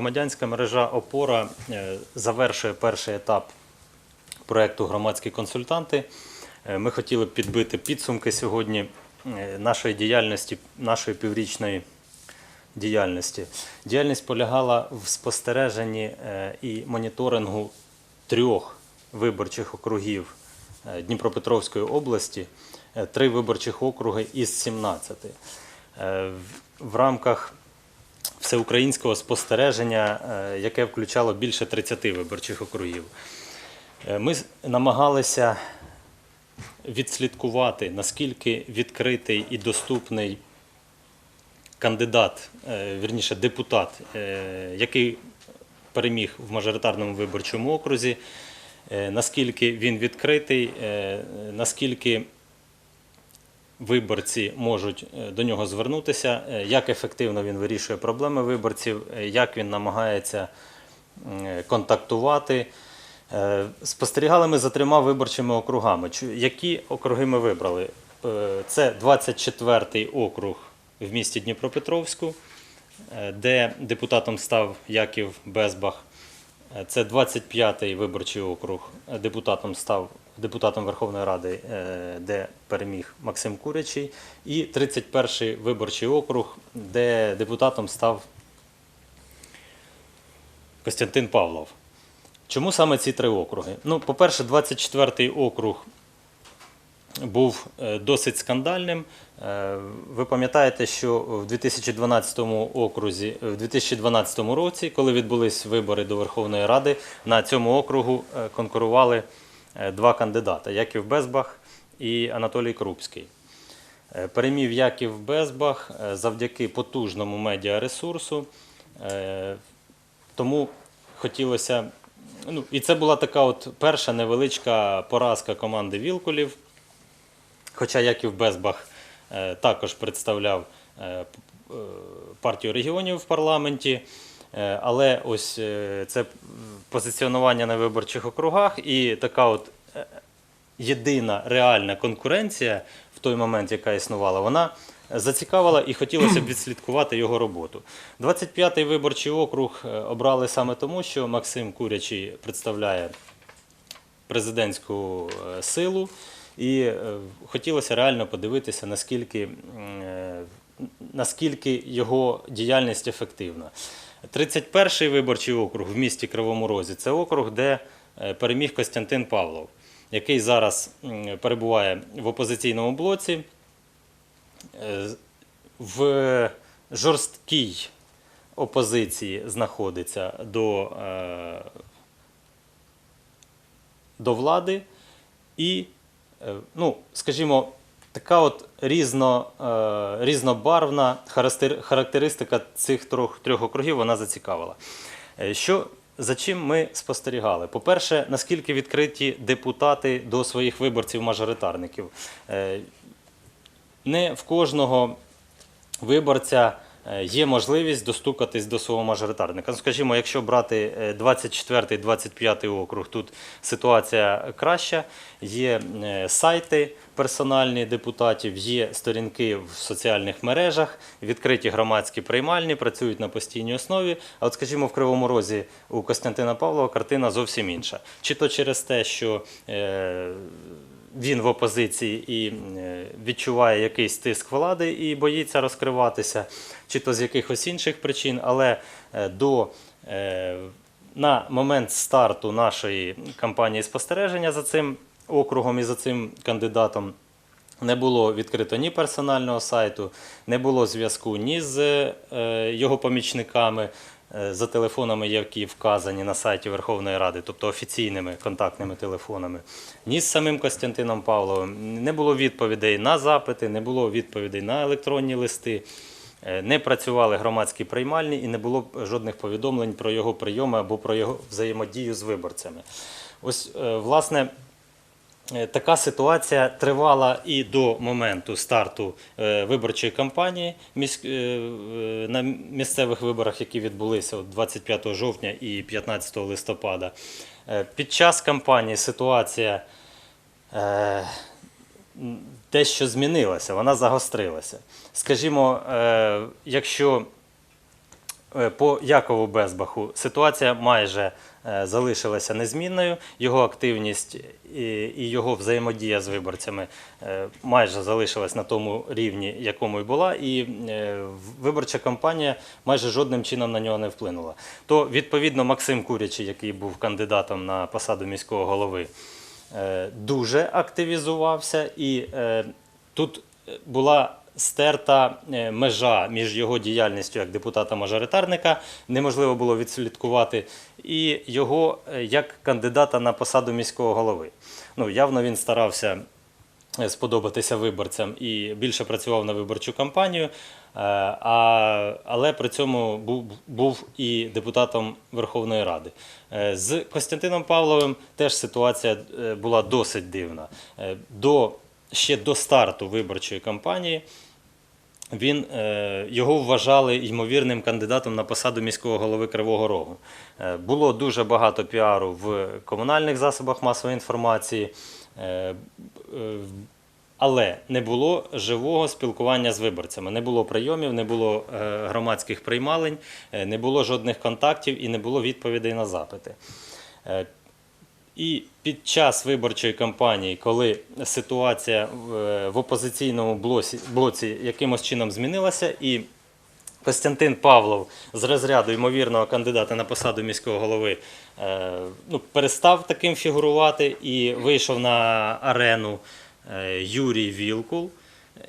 Громадянська мережа Опора е, завершує перший етап проєкту Громадські консультанти. Е, Ми хотіли б підбити підсумки сьогодні е, нашої діяльності, нашої піврічної діяльності. Діяльність полягала в спостереженні і моніторингу трьох виборчих округів Дніпропетровської області, три виборчих округи із 17. Е, в- В рамках всеукраїнського спостереження, е, яке включало більше 30 виборчих округів. Е, Ми намагалися відслідкувати, наскільки відкритий і доступний кандидат, е, вірніше депутат, який переміг в мажоритарному виборчому окрузі, наскільки він відкритий, наскільки виборці можуть е, до нього звернутися, е, як ефективно він вирішує проблеми виборців, е, як він намагається контактувати. Спостерігали ми за трьома виборчими округами. Які округи ми вибрали? Це 24-й округ в місті Дніпропетровську, де депутатом став Яків Безбах. Це 25-й виборчий округ. Депутатом став депутатом Верховної Ради, е, де переміг Максим Курячий. І 31-й виборчий округ, де депутатом став Костянтин Павлов. Чому саме ці три округи? Ну, по-перше, 24-й округ був е, досить скандальним. Е, Ви пам'ятаєте, що в 2012 окрузі, в 2012 році, коли відбулись вибори до Верховної Ради, на цьому округу конкурували два кандидати: Яків Безбах і Анатолій Крупський. Е, Перемів Яків Безбах е, завдяки потужному медіаресурсу. Е, Тому хотілося. Ну, і це була така от перша невеличка поразка команди Вілкулів. Хоча Яків Безбах е, також представляв е, е, партію регіонів в парламенті. Е, але ось е, це позиціонування на виборчих округах і така от е, єдина реальна конкуренція в той момент, яка існувала, вона зацікавила і хотілося б відслідкувати його роботу. 25-й виборчий округ обрали саме тому, що Максим Курячий представляє президентську силу, і хотілося реально подивитися, наскільки, наскільки його діяльність ефективна. 31-й виборчий округ в місті Кривому Розі це округ, де е, переміг Костянтин Павлов, який зараз перебуває в опозиційному блоці. Е, В жорсткій опозиції знаходиться до е, до влади і, ну, скажімо, така от різно, е, різнобарвна характеристика цих трьох, трьох округів вона зацікавила. Е, Що, за чим ми спостерігали? По-перше, наскільки відкриті депутати до своїх виборців-мажоритарників. Е, Не в кожного виборця є можливість достукатись до свого мажоритарника. Ну, скажімо, якщо брати 24-25 округ, тут ситуація краща. Є е, сайти персональні депутатів, є сторінки в соціальних мережах, відкриті громадські приймальні, працюють на постійній основі. А от, скажімо, в Кривому Розі у Костянтина Павлова картина зовсім інша. Чи то через те, що е, він в опозиції і е, відчуває якийсь тиск влади і боїться розкриватися, чи то з якихось інших причин, але е, до, е, на момент старту нашої кампанії спостереження за цим округом і за цим кандидатом. Не було відкрито ні персонального сайту, не було зв'язку ні з його помічниками за телефонами, які вказані на сайті Верховної Ради, тобто офіційними контактними телефонами, ні з самим Костянтином Павловим. Не було відповідей на запити, не було відповідей на електронні листи. Е, Не працювали громадські приймальні і не було жодних повідомлень про його прийоми або про його взаємодію з виборцями. Ось, е, власне, Е, Така ситуація тривала і до моменту старту е, виборчої кампанії е, е, на місцевих виборах, які відбулися 25 жовтня і 15 листопада. Е, Під час кампанії ситуація е, дещо змінилася, вона загострилася. Скажімо, е, якщо е, по Якову Безбаху ситуація майже е, залишилася незмінною. Його активність і, і його взаємодія з виборцями е, майже залишилась на тому рівні, якому й була, і е, виборча кампанія майже жодним чином на нього не вплинула. То відповідно Максим Курячий, який був кандидатом на посаду міського голови, е, дуже активізувався, і е, тут була стерта е, межа між його діяльністю як депутата-мажоритарника, неможливо було відслідкувати, і його е, як кандидата на посаду міського голови. Ну, явно він старався е, сподобатися виборцям і більше працював на виборчу кампанію, а, але при цьому був, був і депутатом Верховної Ради. З Костянтином Павловим теж ситуація була досить дивна. До, ще до старту виборчої кампанії він, е, його вважали ймовірним кандидатом на посаду міського голови Кривого Рогу. Е, було дуже багато піару в комунальних засобах масової інформації, е, але не було живого спілкування з виборцями. Не було прийомів, не було громадських приймалень, не було жодних контактів і не було відповідей на запити. Е, і під час виборчої кампанії, коли ситуація в, в опозиційному блоці, блоці якимось чином змінилася, і Костянтин Павлов з розряду ймовірного кандидата на посаду міського голови е, ну, перестав таким фігурувати і вийшов на арену е, Юрій Вілкул.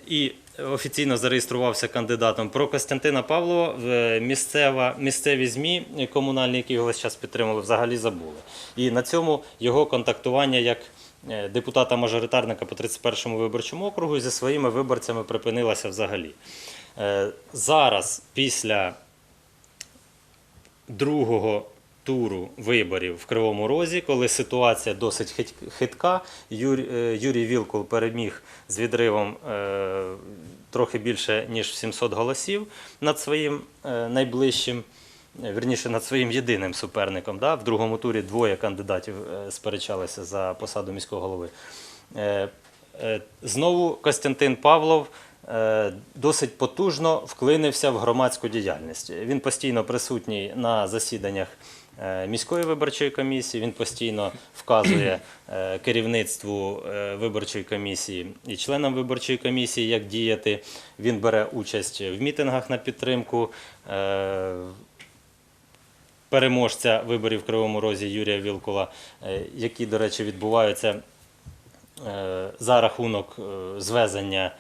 І офіційно зареєструвався кандидатом про Костянтина Павлова місцева, місцеві ЗМІ комунальні, які його весь час підтримували, взагалі забули. І на цьому його контактування як е, депутата-мажоритарника по 31-му виборчому округу зі своїми виборцями припинилося взагалі. Е, Зараз, після другого туру виборів в Кривому Розі, коли ситуація досить хитка, е, Юрій Вілкул переміг з відривом е, трохи більше ніж 700 голосів над своїм е, найближчим. Вірніше над своїм єдиним суперником. Да? В другому турі двоє кандидатів сперечалися за посаду міського голови. Знову Костянтин Павлов досить потужно вклинився в громадську діяльність. Він постійно присутній на засіданнях міської виборчої комісії, він постійно вказує е, керівництву е, виборчої комісії і членам виборчої комісії, як діяти. Він бере участь в мітингах на підтримку. е, Переможця виборів в Кривому Розі Юрія Вілкула, е, які, до речі, відбуваються е, за рахунок е, звезення е,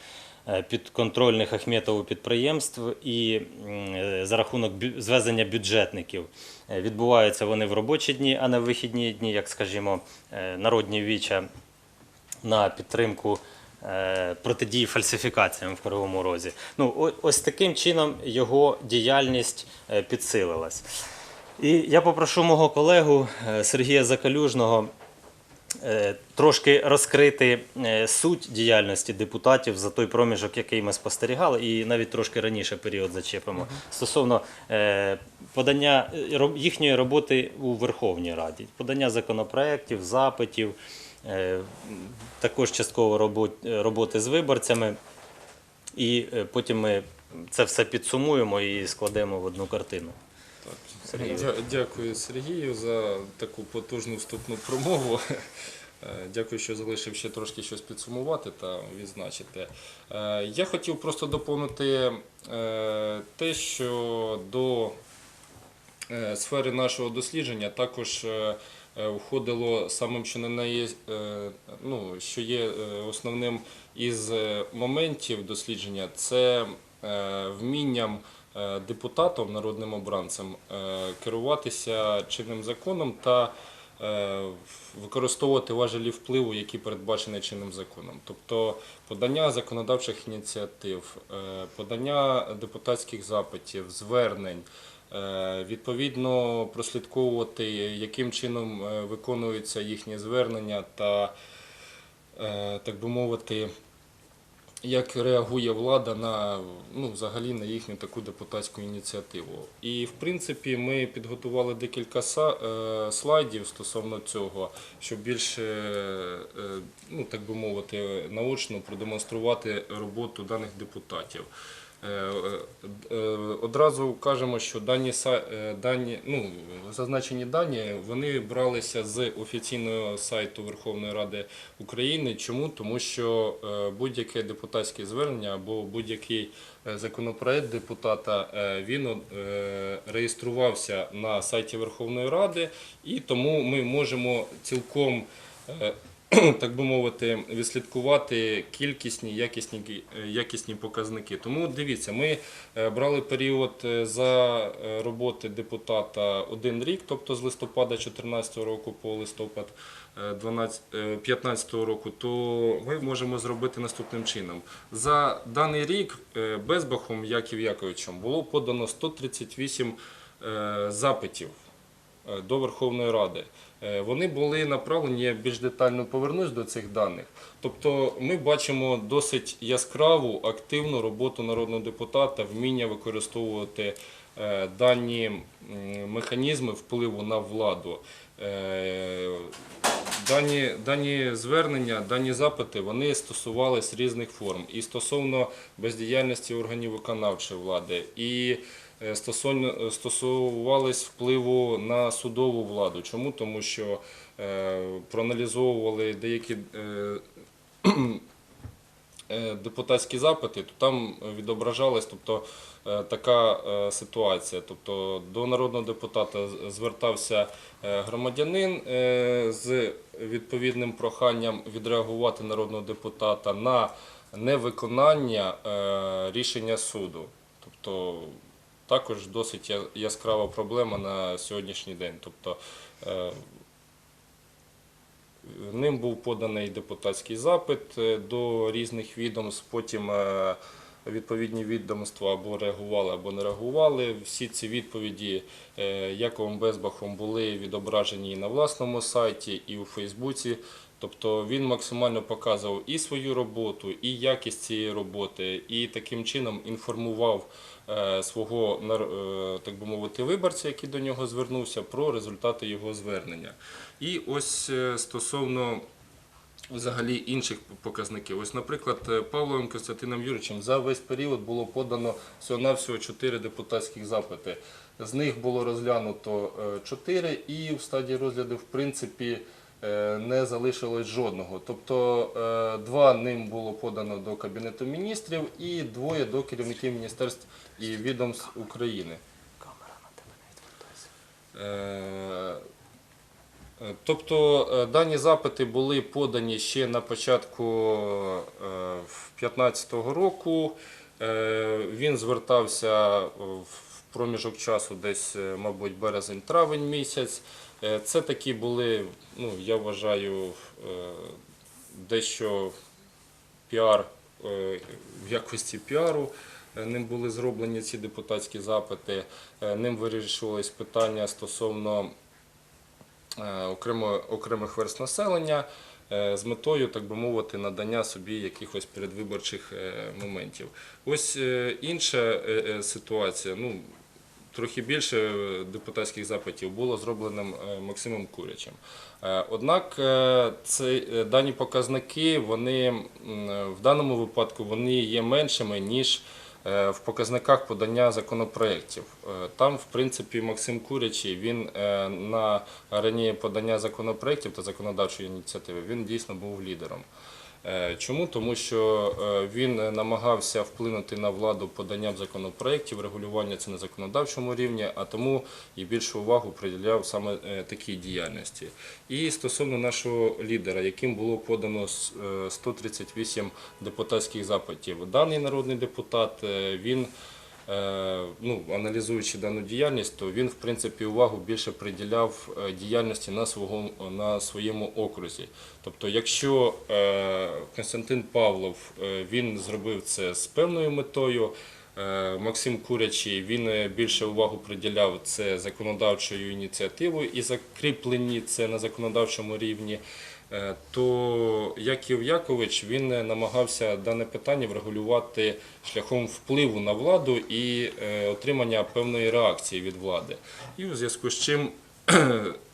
підконтрольних Ахметову підприємств і е, за рахунок звезення бюджетників. Е, Відбуваються вони в робочі дні, а не в вихідні дні, як, скажімо, е, народні віча на підтримку е, протидії фальсифікаціям в Кривому Розі. Ну, ось таким чином його діяльність е, підсилилась. І я попрошу мого колегу е, Сергія Закалюжного е, трошки розкрити е, суть діяльності депутатів за той проміжок, який ми спостерігали, і навіть трошки раніше період зачепимо стосовно е, подання е, їхньої роботи у Верховній Раді, подання законопроєктів, запитів, е, також частково робот- роботи з виборцями. І е, потім ми це все підсумуємо і складемо в одну картину. Сергій. Дякую Сергію за таку потужну вступну промову. Е, Дякую, що залишив ще трошки щось підсумувати та відзначити. Е, Я хотів просто доповнити е, те, що до сфери нашого дослідження також входило самим, що на неї, е, ну, що є основним із моментів дослідження, це вмінням депутатом, народним обранцем, е, керуватися чинним законом та е, використовувати важелі впливу, які передбачені чинним законом. Тобто подання законодавчих ініціатив, е, подання депутатських запитів, звернень. Е, Відповідно, прослідковувати, яким чином е, виконуються їхні звернення та, е, так би мовити, як реагує влада на ну, взагалі на їхню таку депутатську ініціативу. І в принципі ми підготували декілька е, слайдів стосовно цього, щоб більше, е, ну так би мовити, наочно продемонструвати роботу даних депутатів. Е, е, е, Одразу кажемо, що дані, дані, ну, зазначені дані вони бралися з офіційного сайту Верховної Ради України. Чому? Тому що будь-яке депутатське звернення або будь-який законопроект депутата він реєструвався на сайті Верховної Ради, і тому ми можемо цілком. так би мовити, відслідкувати кількісні, якісні, е, якісні показники. Тому дивіться, ми е, брали період е, за роботи депутата один рік, тобто з листопада 2014 року по листопад 2015 року, то ми можемо зробити наступним чином. За даний рік Безбахом Яків Яковичем було подано 138 е, запитів до Верховної Ради. Е, Вони були направлені, я більш детально повернусь до цих даних. Тобто ми бачимо досить яскраву, активну роботу народного депутата, вміння використовувати е, дані механізми впливу на владу. Е, Дані, дані звернення, дані запити вони стосувались різних форм. І стосовно бездіяльності органів виконавчої влади, і е, стосувались впливу на судову владу. Чому? Тому що е, проаналізовували деякі е, е, депутатські запити, то там відображалась тобто, е, така е, ситуація. Тобто до народного депутата звертався е, громадянин е, з відповідним проханням відреагувати народного депутата на невиконання е, рішення суду. Тобто також досить яскрава проблема на сьогоднішній день. Тобто, е, Ним був поданий депутатський запит е, до різних відомств. Потім е, відповідні відомства або реагували, або не реагували. Всі ці відповіді Яковом Безбахом були відображені і на власному сайті, і у Фейсбуці. Тобто він максимально показував і свою роботу, і якість цієї роботи, і таким чином інформував свого нар- е, так би мовити виборця, який до нього звернувся, про результати його звернення. І ось е, стосовно взагалі інших показників. Ось, наприклад, е, Павловим Костянтином Юричем за весь період було подано всього-навсього 4 депутатських запити. З них було розглянуто 4 і в стадії розгляду, в принципі, е, не залишилось жодного. Тобто е, два ним було подано до Кабінету міністрів і двоє до керівників міністерств і відомств України. Е, Е, Тобто е, дані запити були подані ще на початку 2015 року. Е, Він звертався в проміжок часу десь, е, мабуть, березень-травень місяць. Е, Це такі були, ну, я вважаю, е, дещо піар е, в якості піару. Ним були зроблені ці депутатські запити. Ним вирішувались питання стосовно окремих верст населення з метою, так би мовити, надання собі якихось передвиборчих моментів. Ось інша ситуація. Ну, Трохи більше депутатських запитів було зробленим е, Максимом Курячем. Е, Однак е, це, дані показники вони в даному випадку вони є меншими, ніж в показниках подання законопроєктів. Там, в принципі, Максим Курячий він на арені подання законопроєктів та законодавчої ініціативи він дійсно був лідером. Е, Чому? Тому що е, він намагався вплинути на владу поданням законопроєктів, регулювання це на законодавчому рівні, а тому і більшу увагу приділяв саме е, такій діяльності. І стосовно нашого лідера, яким було подано с- е, 138 депутатських запитів, даний народний депутат він. Е, ну, аналізуючи дану діяльність, то він в принципі увагу більше приділяв е, діяльності на, свого, на своєму окрузі. Тобто, якщо е, Константин Павлов він зробив це з певною метою, Максим Курячий він більше увагу приділяв це законодавчою ініціативою і закріплені це на законодавчому рівні. Е, То Яків Якович він е, намагався дане питання врегулювати шляхом впливу на владу і е, отримання певної реакції від влади. І у зв'язку з чим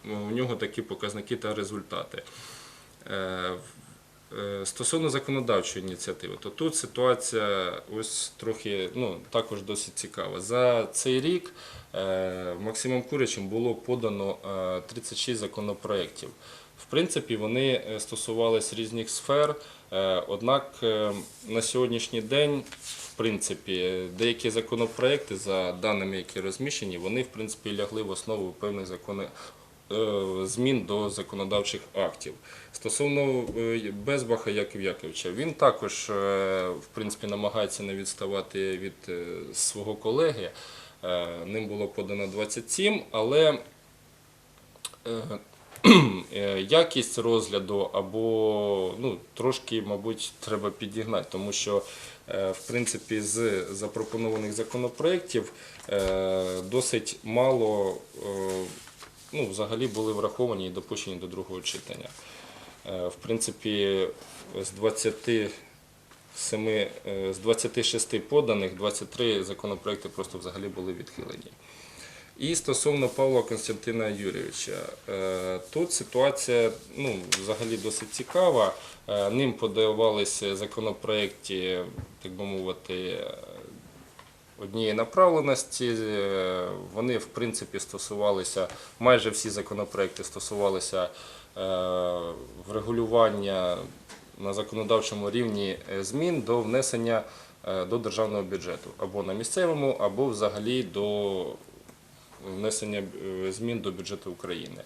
у нього такі показники та результати. Е, Е, Стосовно законодавчої ініціативи, то тут ситуація ось трохи ну, також досить цікава. За цей рік е, Максимом Курячем було подано е, 36 законопроєктів. В принципі, вони е, стосувались різних сфер, е, однак е, на сьогоднішній день, в принципі, деякі законопроекти, за даними, які розміщені, вони в принципі лягли в основу певних е, змін до законодавчих актів. Стосовно е, Безбаха Яків Яковича, він також е, в принципі намагається не відставати від е, свого колеги. Е, Ним було подано 27, але е, е, якість розгляду або ну, трошки, мабуть, треба підігнати, тому що е, в принципі з запропонованих законопроєктів е, досить мало е, ну, взагалі були враховані і допущені до другого читання. Е, В принципі, з 27, е, з 26 поданих 23 законопроекти просто взагалі були відхилені. І стосовно Павла Константина Юрійовича, е, тут ситуація ну, взагалі досить цікава. Ним подавалися законопроекти, так би мовити, однієї направленості. Е, Вони, в принципі, стосувалися, майже всі законопроекти стосувалися е, врегулювання на законодавчому рівні е, змін до внесення до державного бюджету або на місцевому, або взагалі до внесення змін до бюджету України.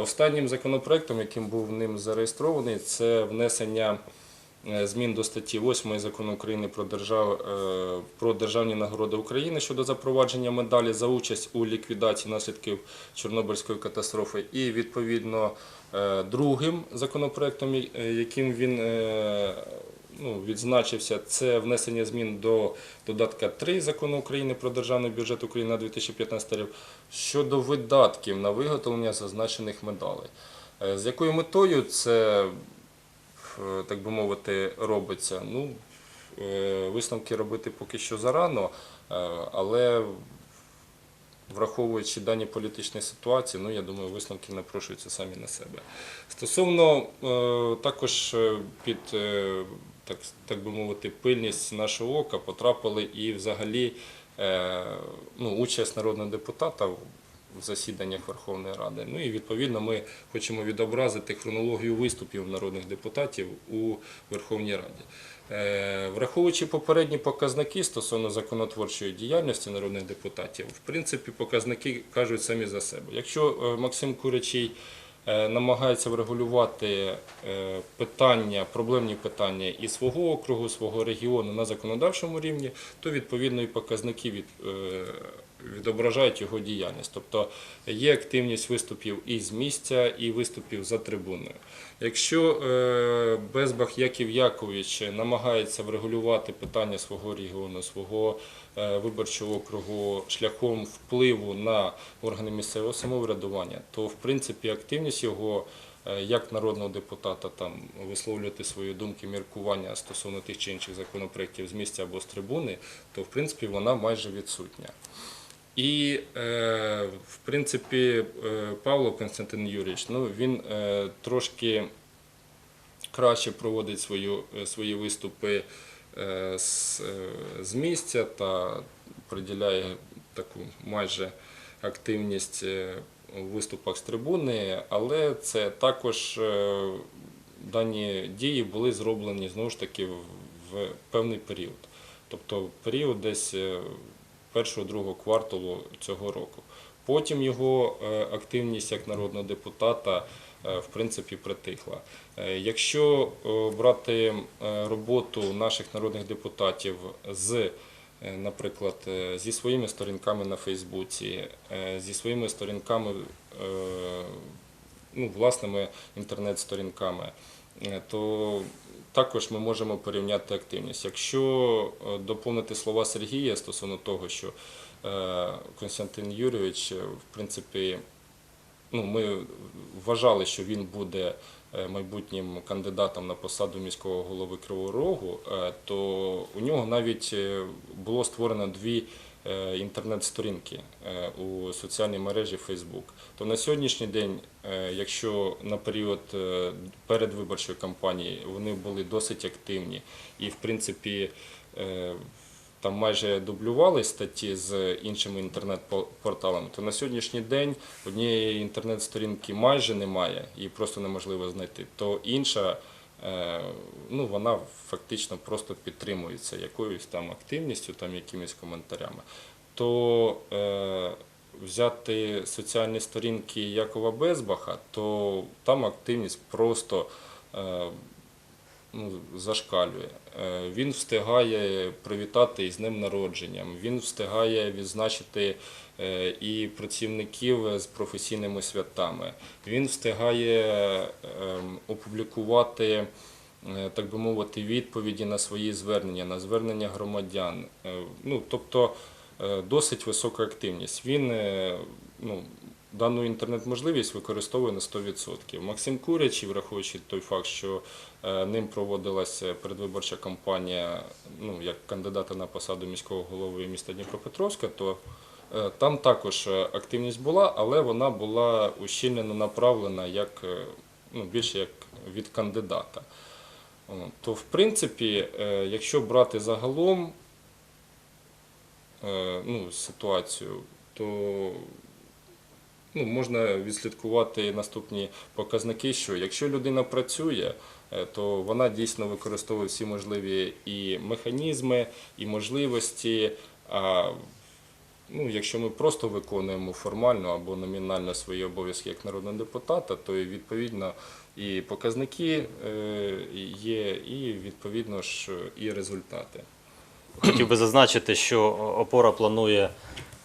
Останнім законопроектом, яким був ним зареєстрований, це внесення змін до статті 8 закону України про, держав, е, про державні нагороди України щодо запровадження медалі за участь у ліквідації наслідків Чорнобильської катастрофи. І відповідно е, другим законопроектом, е, яким він е, ну, відзначився, це внесення змін до додатка 3 закону України про державний бюджет України на 2015 рік щодо видатків на виготовлення зазначених медалей. Е, З якою метою це, е, так би мовити, робиться? Ну, е, висновки робити поки що зарано, е, але враховуючи дані політичні ситуації, ну я думаю, висновки напрошуються самі на себе. Стосовно е, також е, під е, так, так би мовити, пильність нашого ока потрапили і взагалі е, ну, участь народного депутата засіданнях Верховної Ради. Ну і відповідно ми хочемо відобразити хронологію виступів народних депутатів у Верховній Раді. Е, Враховуючи попередні показники стосовно законотворчої діяльності народних депутатів, в принципі, показники кажуть самі за себе. Якщо е, Максим Курячий е, намагається врегулювати питання, проблемні питання і свого округу, свого регіону на законодавчому рівні, то відповідно і показники від, відображають його діяльність. Тобто є активність виступів і з місця, і виступів за трибуною. Якщо е, Безбах Яків Якович намагається врегулювати питання свого регіону, свого е, виборчого округу шляхом впливу на органи місцевого самоврядування, то в принципі активність його е, як народного депутата там висловлювати свої думки, міркування стосовно тих чи інших законопроєктів з місця або з трибуни, то в принципі вона майже відсутня. І, е, в принципі, е, Павло Константин Юрійович, ну, він е, трошки краще проводить свою, свої виступи з, з місця та приділяє таку майже активність у виступах з трибуни, але це також дані дії були зроблені знову ж таки в, певний період. Тобто період десь першого-другого кварталу цього року. Потім його е, активність як народного депутата е, в принципі притихла. Е, Якщо брати роботу наших народних депутатів з, наприклад, зі своїми сторінками на Фейсбуці, зі своїми сторінками, ну, власними інтернет-сторінками, то також ми можемо порівняти активність. Якщо е, доповнити слова Сергія стосовно того, що е, Константин Юрійович, е, в принципі, ну, ми вважали, що він буде майбутнім кандидатом на посаду міського голови Кривого Рогу, то у нього навіть було створено дві інтернет-сторінки е, у соціальній мережі Facebook. То на сьогоднішній день, е, якщо на період е, передвиборчої кампанії вони були досить активні і, в принципі, е, там майже дублювали статті з іншими інтернет-порталами, то на сьогоднішній день однієї інтернет-сторінки майже немає, її просто неможливо знайти. То інша, е, ну вона фактично просто підтримується якоюсь там активністю, там якимись коментарями. То е, взяти соціальні сторінки Якова Безбаха, то там активність просто е, ну, зашкалює. Е, Він встигає привітати із днем народженням, він встигає відзначити е, і працівників з професійними святами. Він встигає ем, опублікувати, е, так би мовити, відповіді на свої звернення, на звернення громадян. Е, Ну, тобто е, досить висока активність. Він е, ну, дану інтернет-можливість використовує на 100%. Максим Курячий, враховуючи той факт, що е, ним проводилася передвиборча кампанія ну, як кандидата на посаду міського голови міста Дніпропетровська, то е, там також е, активність була, але вона була ущільнено направлена як, е, ну, більше як від кандидата. То, в принципі, е, якщо брати загалом е, ну, ситуацію, то ну, можна відслідкувати наступні показники, що якщо людина працює, е, то вона дійсно використовує всі можливі і механізми, і можливості. А ну, якщо ми просто виконуємо формально або номінально свої обов'язки як народного депутата, то відповідно і показники е, є, і відповідно ж і результати. Хотів би зазначити, що опора планує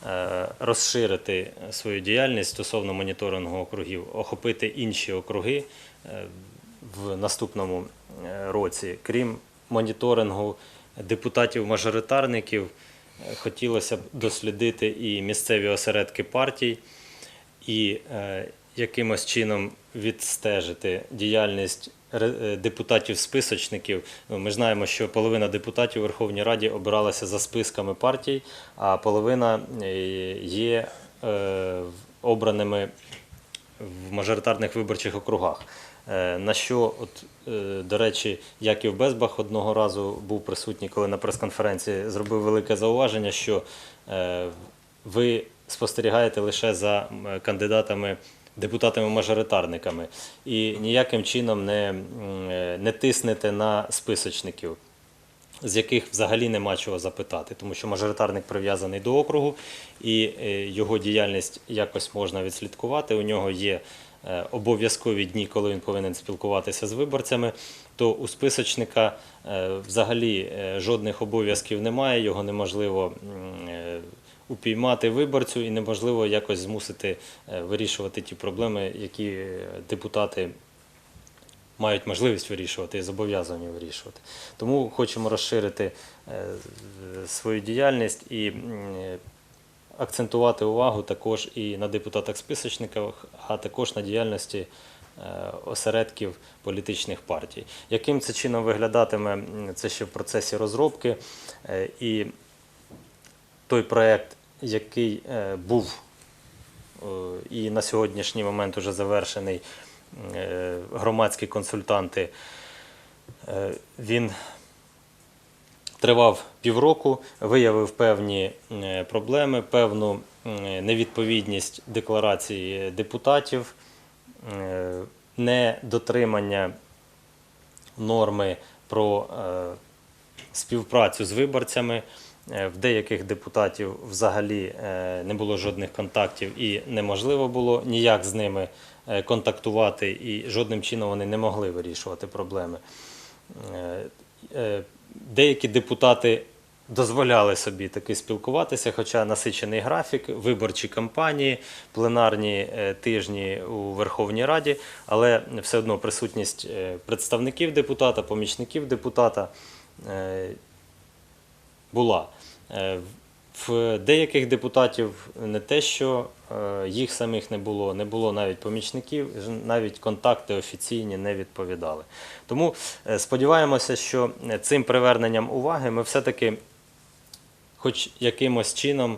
е, розширити свою діяльність стосовно моніторингу округів, охопити інші округи е, в наступному році. Крім моніторингу депутатів-мажоритарників, хотілося б дослідити і місцеві осередки партій, і е, якимось чином відстежити діяльність е, депутатів-списочників. Ну, Ми знаємо, що половина депутатів у Верховній Раді обиралася за списками партій, а половина е, є обраними в мажоритарних виборчих округах. Е, На що, от, е, до речі, Яків Безбах одного разу був присутній, коли на прес-конференції зробив велике зауваження, що е, ви спостерігаєте лише за кандидатами, депутатами-мажоритарниками і ніяким чином не, не тиснете на списочників з яких взагалі нема чого запитати, тому що мажоритарник прив'язаний до округу, і його діяльність якось можна відслідкувати. У нього є обов'язкові дні, коли він повинен спілкуватися з виборцями. То у списочника е, взагалі е, жодних обов'язків немає, його неможливо е, упіймати виборцю і неможливо якось змусити е, вирішувати ті проблеми, які е, депутати мають можливість вирішувати і зобов'язані вирішувати. Тому хочемо розширити е, свою діяльність і е, акцентувати увагу також і на депутатах-списочниках, а також на діяльності е, осередків політичних партій. Яким це чином виглядатиме, це ще в процесі розробки. Е, І той проєкт, який е, був і на сьогоднішній момент вже завершений громадські консультанти. Він тривав півроку, виявив певні е, проблеми, певну невідповідність декларації депутатів, е, недотримання норми про е, співпрацю з виборцями. В деяких депутатів взагалі не було жодних контактів і неможливо було ніяк з ними контактувати, і жодним чином вони не могли вирішувати проблеми. Деякі депутати дозволяли собі таки спілкуватися, хоча насичений графік, виборчі кампанії, пленарні е, тижні у Верховній Раді, але все одно присутність е, представників депутата, помічників депутата е, була. В деяких депутатів не те, що їх самих не було, не було навіть помічників, навіть контакти офіційні не відповідали. Тому е, сподіваємося, що е, цим приверненням уваги ми все-таки хоч якимось чином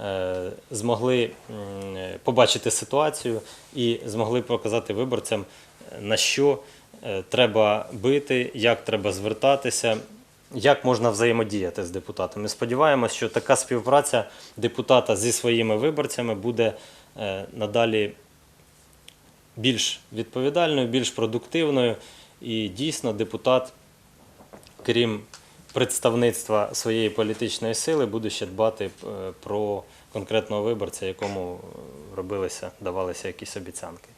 е, змогли е, побачити ситуацію і змогли показати виборцям, е, на що е, треба бити, як треба звертатися, як можна взаємодіяти з депутатами. Сподіваємось, що така співпраця депутата зі своїми виборцями буде е, надалі більш відповідальною, більш продуктивною. І дійсно депутат, крім представництва своєї політичної сили, буде ще дбати е, про конкретного виборця, якому робилися, давалися якісь обіцянки.